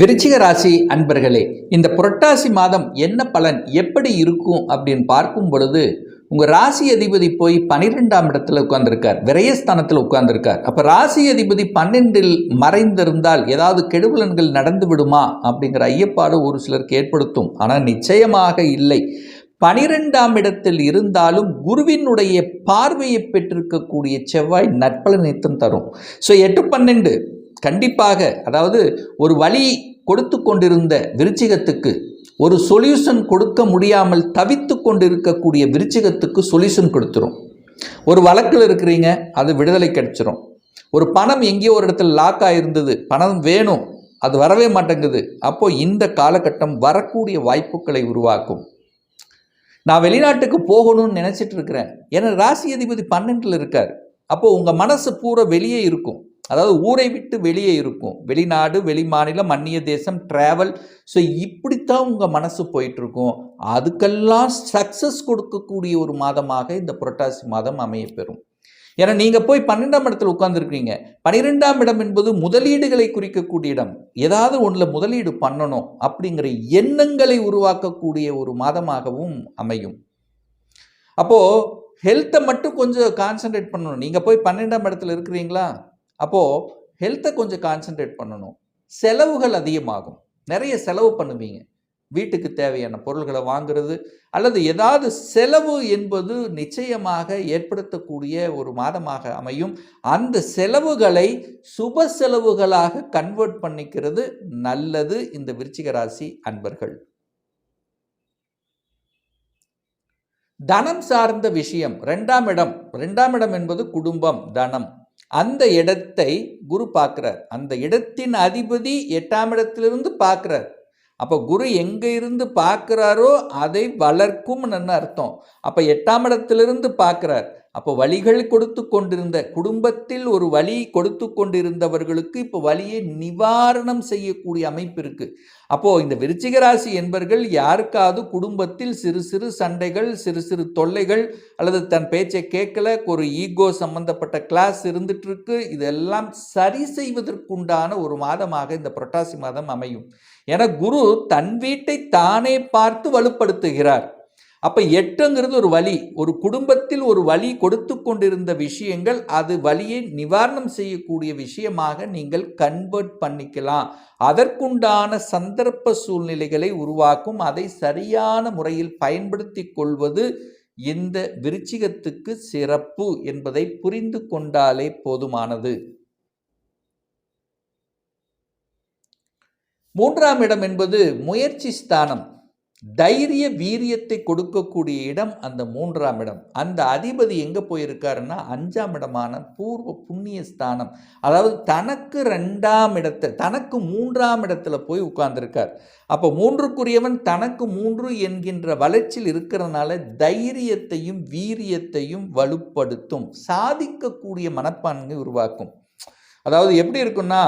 விருச்சிக ராசி அன்பர்களே இந்த புரட்டாசி மாதம் என்ன பலன் எப்படி இருக்கும் அப்படின்னு பார்க்கும் பொழுது உங்கள் ராசி அதிபதி போய் பன்னிரெண்டாம் இடத்துல உட்கார்ந்திருக்கார் விரயஸ்தானத்தில் உட்கார்ந்திருக்கார். அப்போ ராசி அதிபதி பன்னெண்டில் மறைந்திருந்தால் ஏதாவது கெடுபலன்கள் நடந்து விடுமா அப்படிங்கிற ஐயப்பாடு ஒரு சிலருக்கு ஏற்படுத்தும். ஆனால் நிச்சயமாக இல்லை. பனிரெண்டாம் இடத்தில் இருந்தாலும் குருவினுடைய பார்வையை பெற்றிருக்கக்கூடிய செவ்வாய் நற்பலனைத்தும் தரும். ஸோ எட்டு பன்னெண்டு கண்டிப்பாக அதாவது ஒரு வழி கொடுத்து கொண்டிருந்த விருச்சிகத்துக்கு ஒரு சொல்யூஷன் கொடுக்க முடியாமல் தவித்து கொண்டிருக்கக்கூடிய விருச்சிகத்துக்கு சொல்யூஷன் கொடுத்துரும். ஒரு வழக்கில் இருக்கிறீங்க அது விடுதலை கிடைச்சிரும். ஒரு பணம் எங்கேயோ ஒரு இடத்துல லாக் ஆகிருந்தது பணம் வேணும் அது வரவே மாட்டேங்குது. அப்போது இந்த காலகட்டம் வரக்கூடிய வாய்ப்புகளை உருவாக்கும். நான் வெளிநாட்டுக்கு போகணும்னு நினச்சிட்டு இருக்கிறேன். ஏன்னா ராசி அதிபதி பன்னெண்டில் இருக்கார். அப்போது உங்கள் மனசு பூரா வெளியே இருக்கும். அதாவது ஊரை விட்டு வெளியே இருக்கும். வெளிநாடு வெளி மாநிலம் அந்நிய தேசம் ட்ராவல் ஸோ இப்படித்தான் உங்கள் மனசு போயிட்டுருக்கும். அதுக்கெல்லாம் சக்ஸஸ் கொடுக்கக்கூடிய ஒரு மாதமாக இந்த புரட்டாசி மாதம் அமையப்பெறும். ஏன்னா நீங்கள் போய் பன்னெண்டாம் இடத்துல உட்காந்துருக்கீங்க பன்னிரெண்டாம் இடம் என்பது முதலீடுகளை குறிக்கக்கூடிய இடம். ஏதாவது ஒன்றில் முதலீடு பண்ணணும் அப்படிங்கிற எண்ணங்களை உருவாக்கக்கூடிய ஒரு மாதமாகவும் அமையும். அப்போது ஹெல்த்தை மட்டும் கொஞ்சம் கான்சென்ட்ரேட் பண்ணணும். நீங்கள் போய் பன்னெண்டாம் இடத்துல இருக்கிறீங்களா? அப்போது ஹெல்த்தை கொஞ்சம் கான்சென்ட்ரேட் பண்ணணும். செலவுகள் அதிகமாகும். நிறைய செலவு பண்ணுவீங்க. வீட்டுக்கு தேவையான பொருள்களை வாங்குறது அல்லது ஏதாவது செலவு என்பது நிச்சயமாக ஏற்படுத்தக்கூடிய ஒரு மாதமாக அமையும். அந்த செலவுகளை சுப செலவுகளாக கன்வெர்ட் பண்ணிக்கிறது நல்லது இந்த விருச்சிக ராசி அன்பர்கள். தனம் சார்ந்த விஷயம் ரெண்டாம் இடம். ரெண்டாம் இடம் என்பது குடும்பம் தனம். அந்த இடத்தை குரு பார்க்குறார். அந்த இடத்தின் அதிபதி எட்டாம் இடத்திலிருந்து பார்க்குறார். அப்போ குரு எங்கே இருந்து பார்க்குறாரோ அதை வளர்க்கும்னு அர்த்தம். அப்போ எட்டாம் இடத்திலிருந்து பார்க்குறார். அப்போ வழிகள் கொடுத்து கொண்டிருந்த குடும்பத்தில் ஒரு வழி கொடுத்து கொண்டிருந்தவர்களுக்கு இப்போ வழியை நிவாரணம் செய்யக்கூடிய அமைப்பு இருக்குது அப்போது இந்த விருச்சிக ராசி என்பர்கள் யாருக்காவது குடும்பத்தில் சிறு சிறு சண்டைகள் சிறு சிறு தொல்லைகள் அல்லது தன் பேச்சை கேட்கல ஒரு ஈகோ சம்பந்தப்பட்ட கிளாஸ் இருந்துட்டுருக்கு இதெல்லாம் சரி செய்வதற்குண்டான ஒரு மாதமாக இந்த புரட்டாசி மாதம் அமையும். என குரு தன் வீட்டை தானே பார்த்து வலுப்படுத்துகிறார். அப்போ எட்டுங்கிறது ஒரு வழி ஒரு குடும்பத்தில் ஒரு வழி கொடுத்து கொண்டிருந்த விஷயங்கள் அது வழியை நிவாரணம் செய்யக்கூடிய விஷயமாக நீங்கள் கன்வெர்ட் பண்ணிக்கலாம். அதற்குண்டான சந்தர்ப்ப சூழ்நிலைகளை உருவாக்கும். அதை சரியான முறையில் பயன்படுத்தி கொள்வது இந்த விருச்சிகத்துக்கு சிறப்பு என்பதை புரிந்து கொண்டாலே போதுமானது. மூன்றாம் இடம் என்பது முயற்சி ஸ்தானம். தைரிய வீரியத்தை கொடுக்கக்கூடிய இடம் அந்த மூன்றாம் இடம். அந்த அதிபதி எங்கே போயிருக்காருன்னா அஞ்சாம் இடமான பூர்வ புண்ணிய ஸ்தானம். அதாவது தனக்கு ரெண்டாம் இடத்தை தனக்கு மூன்றாம் இடத்துல போய் உட்கார்ந்துருக்கார். அப்போ மூன்றுக்குரியவன் தனக்கு மூன்று என்கின்ற வளர்ச்சியில் இருக்கிறதுனால தைரியத்தையும் வீரியத்தையும் வலுப்படுத்தும் சாதிக்கக்கூடிய மனப்பான்மை உருவாக்கும். அதாவது எப்படி இருக்குன்னா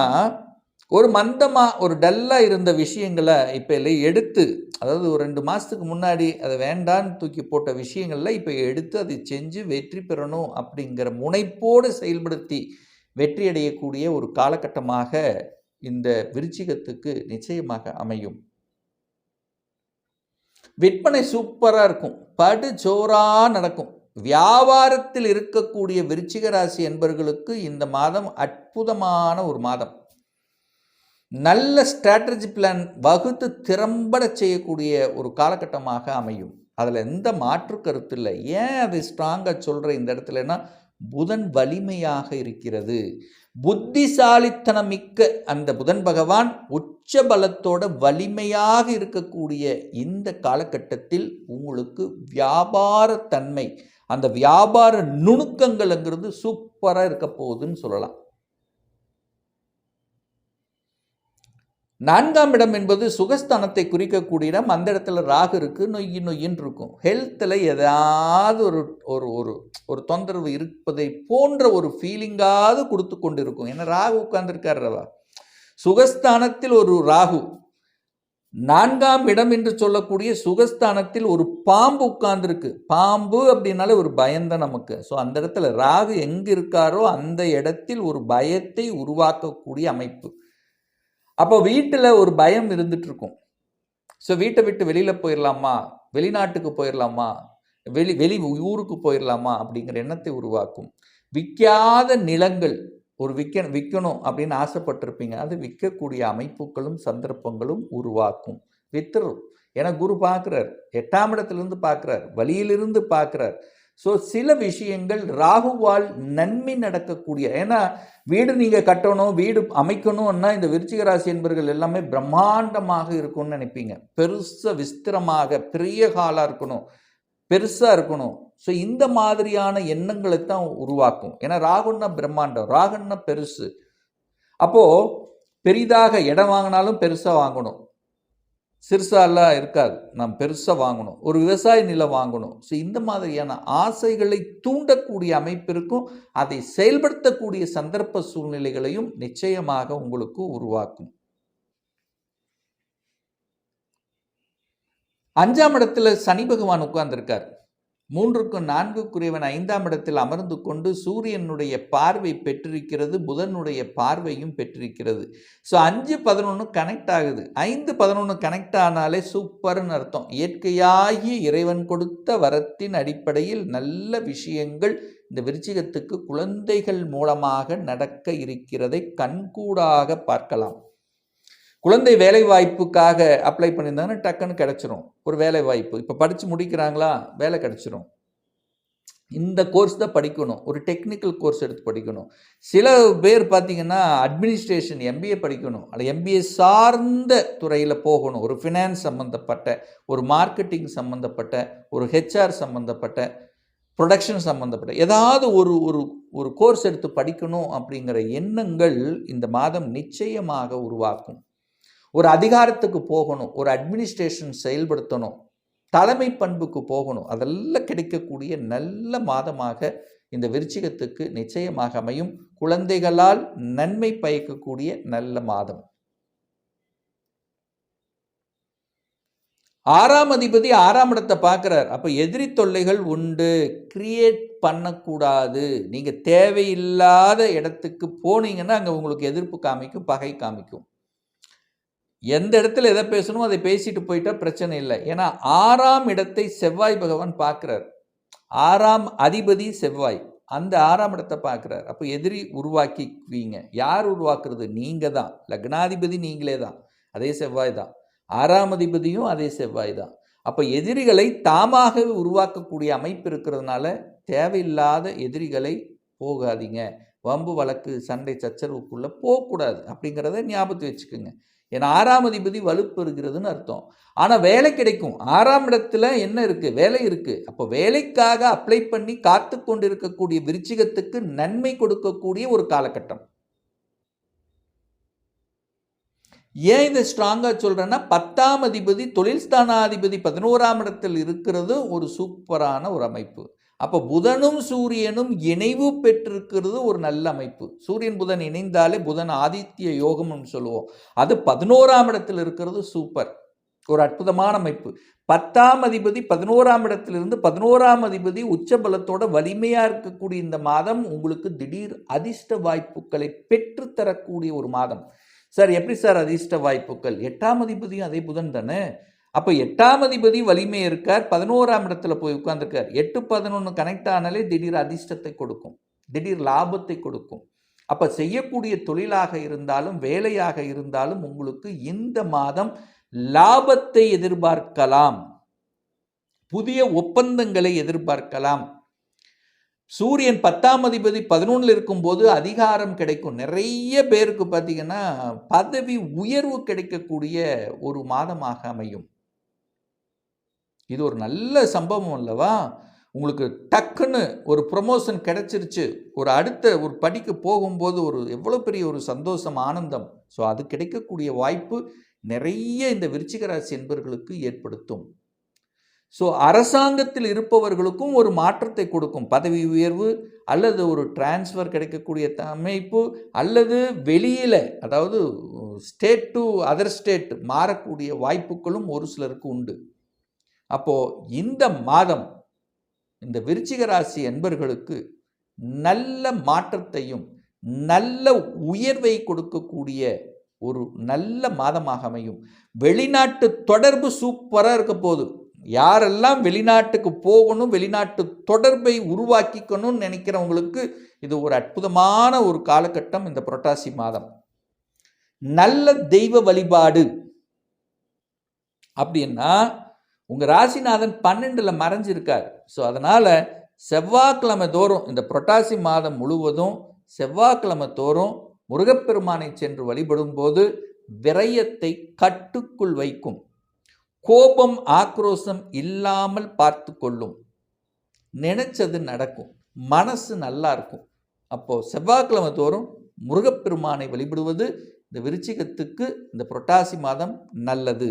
ஒரு மந்தமாக ஒரு டல்லாக இருந்த விஷயங்களை இப்போ இல்லை எடுத்து அதாவது ஒரு ரெண்டு மாதத்துக்கு முன்னாடி அதை வேண்டான்னு தூக்கி போட்ட விஷயங்களில் இப்போ எடுத்து அதை செஞ்சு வெற்றி பெறணும் அப்படிங்கிற முனைப்போடு செயல்படுத்தி வெற்றி அடையக்கூடிய ஒரு காலகட்டமாக இந்த விருச்சிகத்துக்கு நிச்சயமாக அமையும். விற்பனை சூப்பராக இருக்கும். படு ஜோராக நடக்கும். வியாபாரத்தில் இருக்கக்கூடிய விருச்சிக ராசி என்பவர்களுக்கு இந்த மாதம் அற்புதமான ஒரு மாதம். நல்ல ஸ்ட்ராட்டஜி பிளான் வகுத்து திறம்பட செய்யக்கூடிய ஒரு காலகட்டமாக அமையும். அதில் எந்த மாற்று கருத்து இல்லை. ஏன் அதை ஸ்ட்ராங்காக சொல்கிற இந்த இடத்துலனா புதன் வலிமையாக இருக்கிறது. புத்திசாலித்தனம் மிக்க அந்த புதன் பகவான் உச்ச பலத்தோட வலிமையாக இருக்கக்கூடிய இந்த காலகட்டத்தில் உங்களுக்கு வியாபார தன்மை அந்த வியாபார நுணுக்கங்கள்ங்கிறது சூப்பராக இருக்க போகுதுன்னு சொல்லலாம். நான்காம் இடம் என்பது சுகஸ்தானத்தை குறிக்கக்கூடிய இடம். அந்த இடத்துல ராகு இருக்குது நொய்யி நொய்யின்னு இருக்கும். ஹெல்த்தில் ஏதாவது ஒரு ஒரு ஒரு ஒரு தொந்தரவு இருப்பதை போன்ற ஒரு ஃபீலிங்காவது கொடுத்து கொண்டு இருக்கும் ஏன்னா ராகு உட்கார்ந்துருக்கார் ரவா. சுகஸ்தானத்தில் ஒரு ராகு. நான்காம் இடம் என்று சொல்லக்கூடிய சுகஸ்தானத்தில் ஒரு பாம்பு உட்கார்ந்துருக்கு. பாம்பு அப்படின்னாலே ஒரு பயந்தான் நமக்கு. ஸோ அந்த இடத்துல ராகு எங்கே இருக்காரோ அந்த இடத்தில் ஒரு பயத்தை உருவாக்கக்கூடிய அமைப்பு. அப்போ வீட்டில் ஒரு பயம் இருந்துட்டு இருக்கும் ஸோ வீட்டை விட்டு வெளியில் போயிடலாமா வெளிநாட்டுக்கு போயிடலாமா வெளி வெளி ஊருக்கு போயிடலாமா அப்படிங்கிற எண்ணத்தை உருவாக்கும். விற்காத நிலங்கள் ஒரு விற்க விற்கணும் அப்படின்னு ஆசைப்பட்டிருப்பீங்க. அது விற்கக்கூடிய அமைப்புகளும் சந்தர்ப்பங்களும் உருவாக்கும். வித்துரும் ஏன்னா குரு பார்க்குறார். எட்டாம் இடத்துலேருந்து பார்க்குறார். வழியிலிருந்து பார்க்குறார். ஸோ சில விஷயங்கள் ராகுவால் நன்மை நடக்கக்கூடிய ஏன்னா வீடு நீங்கள் கட்டணும் வீடு அமைக்கணும்னா இந்த விருச்சிக ராசி என்பர்கள் எல்லாமே பிரம்மாண்டமாக இருக்கும்னு நினைப்பீங்க. பெருசாக விஸ்திரமாக பெரிய காலாக இருக்கணும் பெருசாக இருக்கணும். ஸோ இந்த மாதிரியான எண்ணங்களை தான் உருவாக்கும். ஏன்னா ராகுன்னா பிரம்மாண்டம் ராகுன்னா பெருசு. அப்போது பெரிதாக இடம் வாங்கினாலும் பெருசாக வாங்கணும். சிறுசாலாம் இருக்காது. நாம் பெருசாக வாங்கணும். ஒரு விவசாய நிலம் வாங்கணும். ஸோ இந்த மாதிரியான ஆசைகளை தூண்டக்கூடிய அமைப்பிற்கும் அதை செயல்படுத்தக்கூடிய சந்தர்ப்ப சூழ்நிலைகளையும் நிச்சயமாக உங்களுக்கு உருவாக்கும். அஞ்சாம் இடத்துல சனி பகவான் உட்கார்ந்துருக்கார். மூன்றுக்கும் நான்குக்குரியவன் ஐந்தாம் இடத்தில் அமர்ந்து கொண்டு சூரியனுடைய பார்வை பெற்றிருக்கிறது புதனுடைய பார்வையும் பெற்றிருக்கிறது. ஸோ அஞ்சு பதினொன்று கனெக்ட் ஆகுது. ஐந்து பதினொன்று கனெக்ட் ஆனாலே சூப்பர்னு அர்த்தம். இயற்கையாகி இறைவன் கொடுத்த வரத்தின் அடிப்படையில் நல்ல விஷயங்கள் இந்த விருச்சிகத்துக்கு குழந்தைகள் மூலமாக நடக்க இருக்கிறதை கண்கூடாக பார்க்கலாம். குழந்தை வேலை வாய்ப்புக்காக அப்ளை பண்ணியிருந்தாங்கன்னா டக்குன்னு கிடச்சிரும். ஒரு வேலை வாய்ப்பு இப்போ படித்து முடிக்கிறாங்களா? வேலை கிடச்சிரும். இந்த கோர்ஸ் தான் படிக்கணும். ஒரு டெக்னிக்கல் கோர்ஸ் எடுத்து படிக்கணும். சில பேர் பார்த்திங்கன்னா அட்மினிஸ்ட்ரேஷன் எம்பிஏ படிக்கணும். அல்ல எம்பிஏ சார்ந்த துறையில் போகணும். ஒரு ஃபினான்ஸ் சம்மந்தப்பட்ட ஒரு மார்க்கெட்டிங் சம்மந்தப்பட்ட ஒரு ஹெச்ஆர் சம்மந்தப்பட்ட ப்ரொடக்ஷன் சம்மந்தப்பட்ட ஏதாவது ஒரு ஒரு ஒரு கோர்ஸ் எடுத்து படிக்கணும் அப்படிங்கிற எண்ணங்கள் இந்த மாதம் நிச்சயமாக உருவாக்கும். ஒரு அதிகாரத்துக்கு போகணும் ஒரு அட்மினிஸ்ட்ரேஷன் செயல்படுத்தணும் தலைமை பண்புக்கு போகணும் அதெல்லாம் கிடைக்கக்கூடிய நல்ல மாதமாக இந்த விருச்சிகத்துக்கு நிச்சயமாக அமையும். குழந்தைகளால் நன்மை பயக்கக்கூடிய நல்ல மாதம். ஆறாம் அதிபதி ஆறாம் இடத்தை பார்க்குறார். அப்போ எதிரி தொல்லைகள் உண்டு. கிரியேட் பண்ணக்கூடாது. நீங்கள் தேவையில்லாத இடத்துக்கு போனீங்கன்னா அங்கே உங்களுக்கு எதிர்ப்பு காமிக்கும் பகை காமிக்கும். எந்த இடத்துல எதை பேசணுமோ அதை பேசிட்டு போயிட்டா பிரச்சனை இல்லை. ஏன்னா ஆறாம் இடத்தை செவ்வாய் பகவான் பார்க்குறார். ஆறாம் அதிபதி செவ்வாய். அந்த ஆறாம் இடத்தை பார்க்குறார். அப்போ எதிரி உருவாக்கிக்குவீங்க. யார் உருவாக்குறது? நீங்கள் தான். லக்னாதிபதி நீங்களே தான். அதே செவ்வாய் தான். ஆறாம் அதிபதியும் அதே செவ்வாய் தான். அப்போ எதிரிகளை தாமாகவே உருவாக்கக்கூடிய அமைப்பு இருக்கிறதுனால தேவையில்லாத எதிரிகளை போகாதீங்க. வம்பு வழக்கு சண்டை சச்சரவுக்குள்ளே போகக்கூடாது. அப்படிங்கிறத ஞாபகத்து வச்சுக்கோங்க. ஏன்னா ஆறாம் அதிபதி வலுப்பெறுகிறதுன்னு அர்த்தம். ஆனால் வேலை கிடைக்கும். ஆறாம் இடத்துல என்ன இருக்குது வேலை இருக்குது அப்போ வேலைக்காக அப்ளை பண்ணி காத்து கொண்டு இருக்கக்கூடிய விருச்சிகத்துக்கு நன்மை கொடுக்கக்கூடிய ஒரு காலகட்டம். ஏன் இதை ஸ்ட்ராங்காக சொல்கிறேன்னா பத்தாம் அதிபதி தொழில் ஸ்தானாதிபதி பதினோராம் இடத்தில் இருக்கிறது ஒரு சூப்பரான ஒரு அமைப்பு. அப்போ புதனும் சூரியனும் இணைவு பெற்றிருக்கிறது ஒரு நல்ல அமைப்பு. சூரியன் புதன் இணைந்தாலே புதன் ஆதித்ய யோகம்னு சொல்லுவோம். அது பதினோராம் இடத்தில் இருக்கிறது சூப்பர். ஒரு அற்புதமான அமைப்பு. பத்தாம் அதிபதி பதினோராம் இடத்திலிருந்து பதினோராம் அதிபதி உச்சபலத்தோட வலிமையாக இருக்கக்கூடிய இந்த மாதம் உங்களுக்கு திடீர் அதிர்ஷ்ட வாய்ப்புகளை பெற்றுத்தரக்கூடிய ஒரு மாதம். சார் எப்படி சார் அதிர்ஷ்ட வாய்ப்புகள்? எட்டாம் அதிபதியும் அதே புதன் தானே? அப்போ எட்டாம் அதிபதி வலிமை இருக்கார் பதினோராம் இடத்துல போய் உட்காந்துருக்கார் எட்டு பதினொன்று கனெக்ட் ஆனாலே திடீர் அதிர்ஷ்டத்தை கொடுக்கும் திடீர் லாபத்தை கொடுக்கும். அப்போ செய்யக்கூடிய தொழிலாக இருந்தாலும் வேலையாக இருந்தாலும் உங்களுக்கு இந்த மாதம் லாபத்தை எதிர்பார்க்கலாம். புதிய ஒப்பந்தங்களை எதிர்பார்க்கலாம். சூரியன் பத்தாம் அதிபதி பதினொன்றில் இருக்கும்போது அதிகாரம் கிடைக்கும். நிறைய பேருக்கு பார்த்தீங்கன்னா பதவி உயர்வு கிடைக்கக்கூடிய ஒரு மாதமாக அமையும். இது ஒரு நல்ல சம்பவம் அல்லவா? உங்களுக்கு டக்குன்னு ஒரு ப்ரொமோஷன் கிடைச்சிருச்சு. ஒரு அடுத்த ஒரு படிக்கு போகும்போது ஒரு எவ்வளோ பெரிய ஒரு சந்தோஷம் ஆனந்தம். ஸோ அது கிடைக்கக்கூடிய வாய்ப்பு நிறைய இந்த விருச்சிக ராசி ஏற்படுத்தும். ஸோ அரசாங்கத்தில் இருப்பவர்களுக்கும் ஒரு மாற்றத்தை கொடுக்கும். பதவி உயர்வு அல்லது ஒரு டிரான்ஸ்ஃபர் கிடைக்கக்கூடிய அமைப்பு அல்லது வெளியில் அதாவது ஸ்டேட் டு அதர் ஸ்டேட் மாறக்கூடிய வாய்ப்புகளும் ஒரு சிலருக்கு உண்டு. அப்போது இந்த மாதம் இந்த விருச்சிக ராசி என்பர்களுக்கு நல்ல மாற்றத்தையும் நல்ல உயர்வை கொடுக்கக்கூடிய ஒரு நல்ல மாதமாக அமையும். வெளிநாட்டு தொடர்பு சூப்பராக இருக்க போகுது. யாரெல்லாம் வெளிநாட்டுக்கு போகணும் வெளிநாட்டு தொடர்பை உருவாக்கிக்கணும்னு நினைக்கிறவங்களுக்கு இது ஒரு அற்புதமான ஒரு காலகட்டம் இந்த புரட்டாசி மாதம். நல்ல தெய்வ வழிபாடு அப்படின்னா உங்கள் ராசிநாதன் பன்னெண்டில் மறைஞ்சிருக்கார். ஸோ அதனால் செவ்வாய்க்கிழமை தோறும் இந்த புரட்டாசி மாதம் முழுவதும் செவ்வாய்க்கிழமை தோறும் முருகப்பெருமானை சென்று வழிபடும் போது விரயத்தை கட்டுக்குள் வைக்கும். கோபம் ஆக்ரோஷம் இல்லாமல் பார்த்து கொள்ளும். நினைச்சது நடக்கும். மனசு நல்லா இருக்கும். அப்போது செவ்வாய்க்கிழமை தோறும் முருகப்பெருமானை வழிபடுவது இந்த விருச்சிகத்துக்கு இந்த புரட்டாசி மாதம் நல்லது.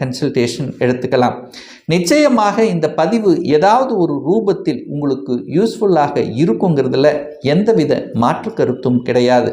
கன்சல்டேஷன் எடுத்துக்கலாம். நிச்சயமாக இந்த பதிவு ஏதாவது ஒரு ரூபத்தில் உங்களுக்கு யூஸ்ஃபுல்லாக இருக்குங்கிறதுல எந்தவித மாற்று கருத்தும் கிடையாது.